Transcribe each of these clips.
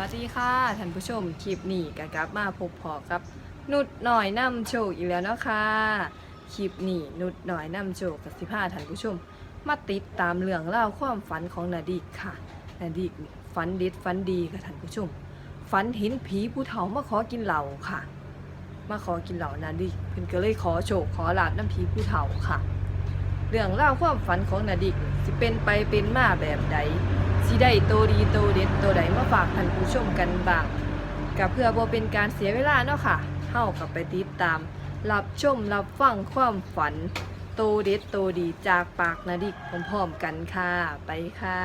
วัสดีค่ะท่านผู้ชมคลิปนี้ก็กลับมาพบพอกับ นุดหน่อยนำโชคอีกแล้วเนาะค่ะคลิปนี้นุดหน่อยนำโชคกับสิพาท่านผู้ชม มาติดตามเรื่องเล่าความฝันของนาดิกค่ะนาดิกฝันด็ดฝันดีค่ะท่านผู้ชมฝันเห็นผีผู้เฒ่ามาขอกินเหล้าค่ะ มาขอกินเหล้านาดิกเพิ่นก็เลยขอโชคขอลาบน้ำผีผู้เฒ่าค่ะ เรื่องเล่าความฝันของนาดิกนี่สิเป็นไปเป็นมาแบบใดสิได้โตดีโตเด็ดโตใด ฝากท่านผู้ชมกันบ้างก็เพื่อบ่เป็นการเสียเวลาเนาะค่ะเฮากับไปติดตาม รับชมรับฟังความฝัน โตเด็ดโตดีจากปากนาดิกพร้อมๆกันค่ะ ไปค่ะ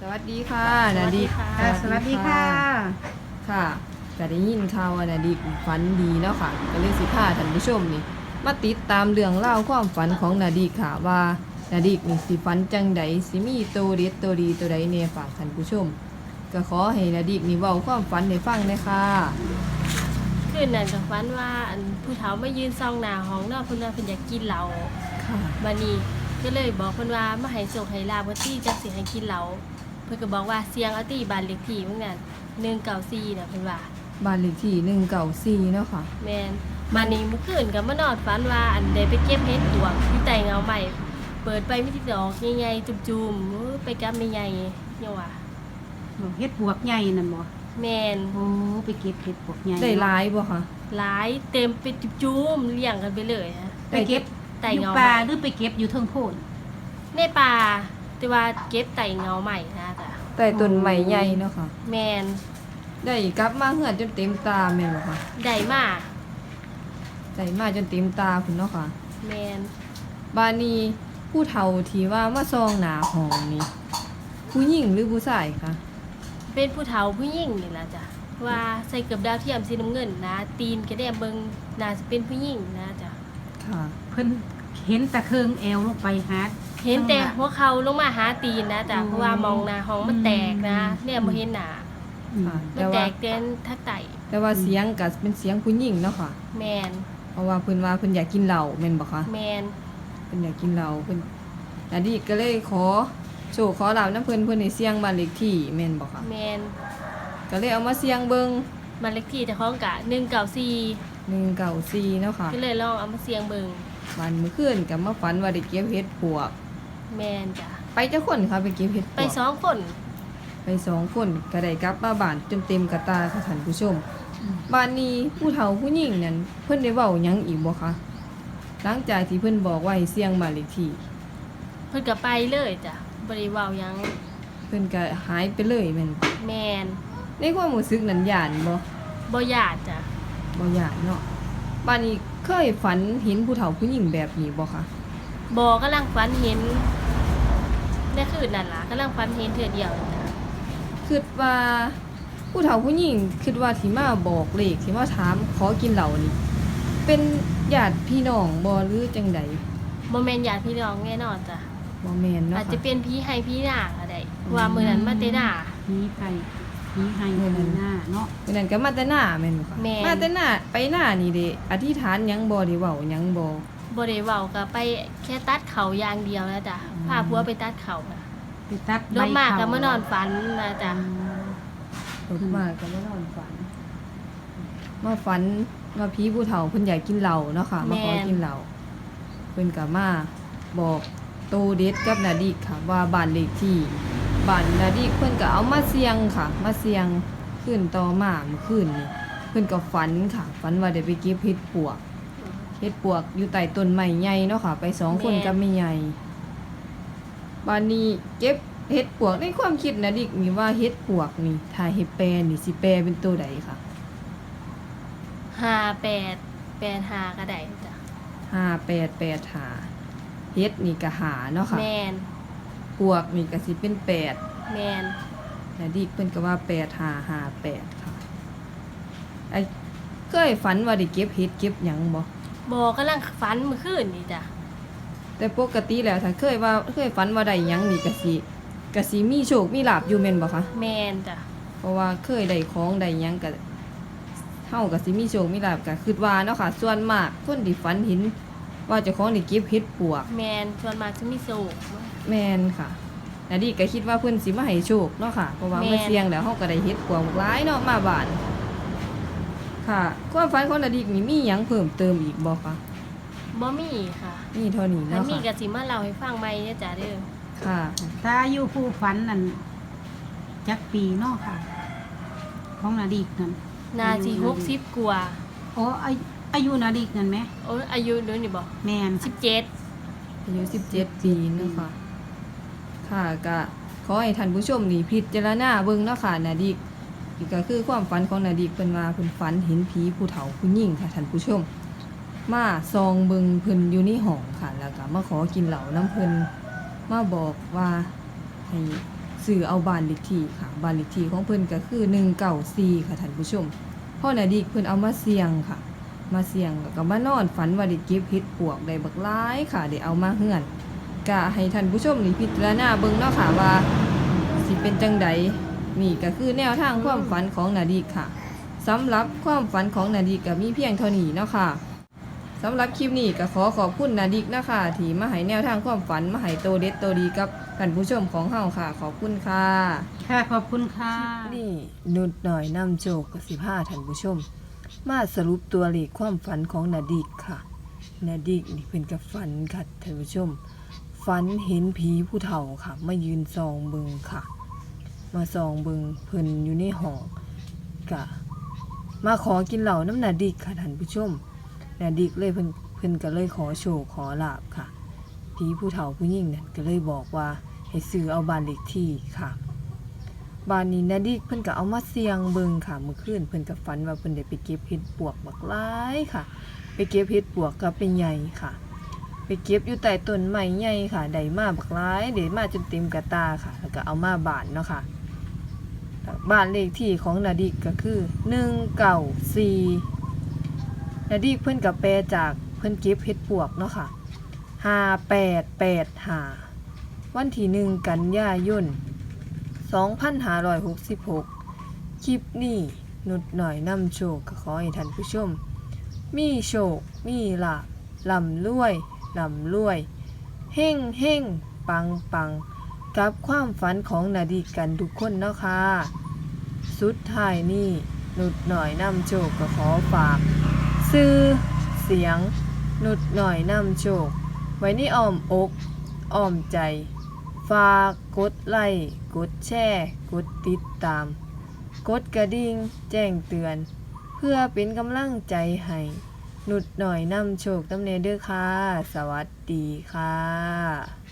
สวัสดีค่ะนาดิกค่ะสวัสดีค่ะ ค่ะก็ได้ยินข่าวว่านาดิกฝันดีเนาะค่ะ ก็เลยสิพาท่านผู้ชมนี่มาติดตามเรื่องเล่าวความฝันของนาดีค่ะว่า นาดีนี่สิฝันจังใดสิมีโตวเด็ดโตวดีตัวใดเนฝากท่านผู้ชม ก็ขอให้นาดีนี่เว้าความฝันให้ฟังเลยค่ะ คืนนั้นกับฝันว่าอันผู้เฒ่ามายืนซองหน้าห้องเนอกเพิ่นว่าเพิ่นอยากกินเหล้าค่ะบัดนี้ก็เลยบอกเพิ่นว่ามาให้โชคให้ลาบว่าตี้จักสิให้กินเหล้าเพิ่นก็บอกว่าเสียงเอาตี้บ้านเลขที่เมื่อนั้น194น่ะเพิ่นว่าบ้านเลขที่หนึ่งเก่าสี่เนาะค่ะ แม่นบัดนี้เมื่อคืนก็มานอนฝันว่าอันได้ไปเก็บเห็ดปวกที่ใต้เงาใหม่ เปิดไปมีที่ดอกใหญ่ๆจุ่มๆอู้ไปกับแม่ใหญ่ยังว่าเฮ็ดบวกใหญ่นั่นบ่แม่นโอ้ไปเก็บเฮ็ดบวกใหญ่ได้หลายบ่ค่ะหลายเต็มไปจุ่มๆเรียงกันไปเลยฮะไปเก็บไต่อยู่เงาป่าใหม่หรือไปเก็บอยู่เทิงโพนในป่าแต่ว่าเก็บไต่เงาใหม่นะจ๊ะแต่ต้นใหม่ใหญ่เนาะค่ะแมนได้กลับมาเหือนจนเต็มตาแม่นบ่ค่ะได้มากได้มาจนเต็มตาคุณเนาะค่ะแมนบ้านนี้ ผู้เฒ่าที่ว่ามาซองหนาห้องนี่ผู้หญิงหรือผู้ชายคะเป็นผู้เฒ่าผู้หญิงนี่ล่ะจ้ะว่าใส่เกือบดาวเทียมสีน้ำเงินนะตีนกระแดมเบิงน่าจะเป็นผู้หญิงนะจ๊ะค่ะ เพิ่นเห็นตะเคิงแอวลงไปหาเห็นแต่หัวเขาลงมาหาตีนนะจ๊ะอืม เพราะว่ามองหนาห้องมันแตกนะอืมเนี่ยบ่เห็นหนาอืมค่ะมันแตกเต้นทักไตแต่ว่าเสียงก็เป็นเสียงผู้หญิงเนาะค่ะ แมนเพราะว่าเพิ่นว่าเพิ่นอยากกินเหล้าแม่นบ่คะแมน เพิ่นอยากกินเหล้าเพิ่นอันนี้ก็เลยขอโชว์ขอลาบน้ำเพิ่นเพิ่นให้เสียงบ้านเลขที่แม่นบ่คะแมนก็เลยเอามาเสียงเบิ่งมันเล็กที่เจะคล้าของกะหนึ่งเก่าซี194เนาะค่ะก็เลยลองเอามาเสียงเบิงวันมื้อคืนก็มาฝันว่าได้เก็บเห็ดปวก แมนจ้ะไปจักคนคะไปเก็บเห็ดปวก ไปสองคนไปสองคนก็ได้กลับมาบ้านจนเต็มกระตาค่ะท่านผู้ชมบ้านนี้ผู้เฒ่าผู้หญิงนั้นเพิ่นได้เว้าหยังอีกบ่คะ หลังจากที่เพิ่นบอกว่าให้เสียงบ้านเลขที่ เพิ่นก็ไปเลยจ้ะบริวาวหยังเพิ่นก็หายไปเลยแม่นบ่แมนในความรู้สึกนั้นย่านบ่บ่ญาติจ้ะบ่ย่านเนาะบ้านนี้เคยฝันเห็นผู้เฒ่าผู้หญิงแบบนี้บ่คะบอกกำลังฝันเห็นในคืนนั่นล่ะกำลังฝันเห็นเทื่อเดียวจ้ะคิดว่าผู้เฒ่าผู้หญิงคิดว่าที่มาบอกเลขที่มาถามขอกินเหล้านี่ เป็นญาติพี่น้องบ่หรือจังใดบ่แม่นญาติพี่น้องแน่นอนจ้ะบ่แม่นเนาะอาจจะค่ะ เป็นพี่ให้พี่หน้าก็ได้เพราะว่ามื้อนั้นมาแต่หน้ามีไปมีให้เงินเงินหน้าเนาะวันนั้นก็มาแต่หน้าแม่นบ่คะแม่นมาแต่หน้าไปหน้านี่เด้อธิษฐานหยังบ่ได้เว้าหยังบ่บ่ได้เว้าก็ไปแค่ตัดเขาอย่างเดียวนะจ้ะอืม พาผัวไปตัดเขาน่ะไปตัดรถมากก็ใบเขมานอนฝันนะจ้ะรถมาก็มานอนฝัน มาฝัน ว่าผีผู้เฒ่าเพิ่นอยากกินเหล้าเนาะค่ะ มาขอกินเหล้าเพิ่นก็มาบอกโตเด็ดกับนาดิกค่ะ ว่าบ้านเลขที่บ้านนาดิกเพิ่นก็เอามาเสี่ยงค่ะ มาเสี่ยงขึ้นต่อมาเมื่อคืนนี่เพิ่นก็ฝันค่ะฝันว่าได้ไปเก็บเห็ดปวกเห็ดปวกอยู่ใต้ต้นไม้ใหญ่เนาะค่ะ ไปสองคนแม่นกับแม่ใหญ่บานนี้เก็บเห็ดปวกในความคิดนะดิกมีว่าเห็ดปวกนี่ถ้าเห็ดแปรนี่สิแปรเป็นตัวใดค่ะ ห้าแปดแปดห้าก็ได้จ้ะห้าแปดแปดหาเห็ดนี่ก็หาเนาะค่ะแมนปวกนี่ก็สิเป็นแปดแมนนะดิกเพิ่นก็ว่าแปดหาหาแปดค่ะไอ้เคยฝันว่าได้เก็บเห็ดเก็บหยังบ่บอกกำลังฝันเมื่อคืนนี่จ้ะแต่ปกติแล้วถ้าเคยว่าเคยฝันว่าได้หยังนี่ก็สิก็สิมีโชคมีลาบอยู่แม่นบ่คะแมนจ้ะเพราะว่าเคยได้ของได้หยังก็ เฮาก็สิมีโชคมีลาบก็คิดว่าเนาะค่ะ ส่วนมากคนที่ฝันเห็นว่าเจ้าของได้เก็บเห็ดปวก แมนชวนมากจะมีสูกแม่นค่ะนาดีก็คิดว่าเพิ่นสิมาให้โชคเนาะค่ะเพราะว่าแม่น มาเสี่ยงแล้วเฮาก็ได้เฮ็ดกวางบักหลายเนาะมาบ้าน ค่ะ ความฝันของนาดีนี่มีหยังเพิ่มเติมอีกบ่คะบ่มีค่ะนี่เท่านี้ถ้าเนาะมีค่ะก็สิมาเล่าให้ฟังใหม่เด้อจ้าเด้อค่ะ ถ้าอายุผู้ฝันนั่นจักปีเนาะค่ะ ของนาดีกนั่น นาสิ60กว่าโอ้อายุอายุนาดีกนั่นไหมโอ้ยอายุเด้อนี่บ่แมน17อายุ17 ปีเนาะค่ะ ค่ะก็ขอให้ท่านผู้ชมนี่พิจารณาเบิ่งเนาะค่ะนาดีกนี่ก็คือความฝันของนาดีกเพิ่นว่าเพิ่นฝันเห็นผีผู้เฒ่าผู้หญิงค่ะท่านผู้ชม มาซองเบิงเพิ่นอยู่ในห้องค่ะ แล้วก็มาขอกินเหล้าน้ำเพิ่นมาบอกว่าให้ ซื้อเอาบานเลขที่ค่ะ บานเลขที่ของเพิ่นก็คือ194ค่ะท่านผู้ชมพ่อนาดีเพิ่นเอามาเสี่ยงค่ะ มาเสี่ยงแล้วก็มานอนฝันว่าได้เก็บเห็ดปวกได้บักหลายค่ะได้เอามาเฮือนก็ให้ท่านผู้ชมนี่พิจารณาเบิ่งเนาะค่ะว่าสิเป็นจังใดนี่ก็คือแนวทางความฝันของนาดีค่ะสำหรับความฝันของนาดีกก็มีเพียงเท่านี้เนาะค่ะ สำหรับคลิปนี้ก็ขอขอบคุณนาดิกนะคะที่มาให้แนวทางความฝันมาให้โตเด็ดโตดีกับท่านผู้ชมของเฮาค่ะ ขอบคุณค่ะค่ะขอบคุณค่ะนี่นุดหน่อยนำโจกกับสิบห้าท่านผู้ชม มาสรุปตัวเลขความฝันของนาดิกค่ะ นาดิกนี่เป็นกับฝันค่ะท่านผู้ชมฝันเห็นผีผู้เฒ่าค่ะมายืนซองเบิงค่ะ มาซองเบิงเพิ่นอยู่ในห้องกะมาขอกินเหล้าน้ำนาดิกค่ะท่านผู้ชม นาดิกเลยเพิ่นเพิ่นก็เลยขอโชคขอลาบค่ะผีผู้เฒ่าผู้หญิงนั่นก็เลยบอกว่าให้ซื้อเอาบ้านเลขที่ค่ะบ้านนี้นาดิกเพิ่นก็เอามาเสี่ยงเบิ่งค่ะเมื่อคืนเพิ่นก็ฝันว่าเพิ่นได้ไปเก็บเห็ดปวกบักหลายค่ะ ไปเก็บเห็ดปวกก็เป็นใหญ่ค่ะ ไปเก็บอยู่ใต้ต้นไม้ใหญ่ค่ะได้มาบักหลายได้มาจนเต็มกระตาค่ะ แล้วก็เอามาบ้านเนาะค่ะบ้านเลขที่ของนาดิกก็คือ194 นาดิกเพิ่อนกับแปลจากเพิ่อนก็บเห็ดปวกเนาะค่ะ5885วันที่หนึ่งกันยายน2566 คลิปนี้นุดหน่อยนำโชคก็ขอให้ท่านผู้ชม มีโชค มีลาบลำรวยลำรวย เฮ่งเฮ่งปังปังกับความฝันของนาดีกันทุกคนเนาะค่ะสุดท้ายนี่นุดหน่อยนำโชคก็ขอฝาก ซื้อเสียง นุดหน่อยนำโชค ไว้ในอ้อมอกอ้อมใจ ฝากกดไลค์กดแชร์กดติดตาม กดกระดิ่งแจ้งเตือน เพื่อเป็นกำลังใจให้หนุดหน่อยนำโชคตำเนเด้อค่ะ สวัสดีค่ะ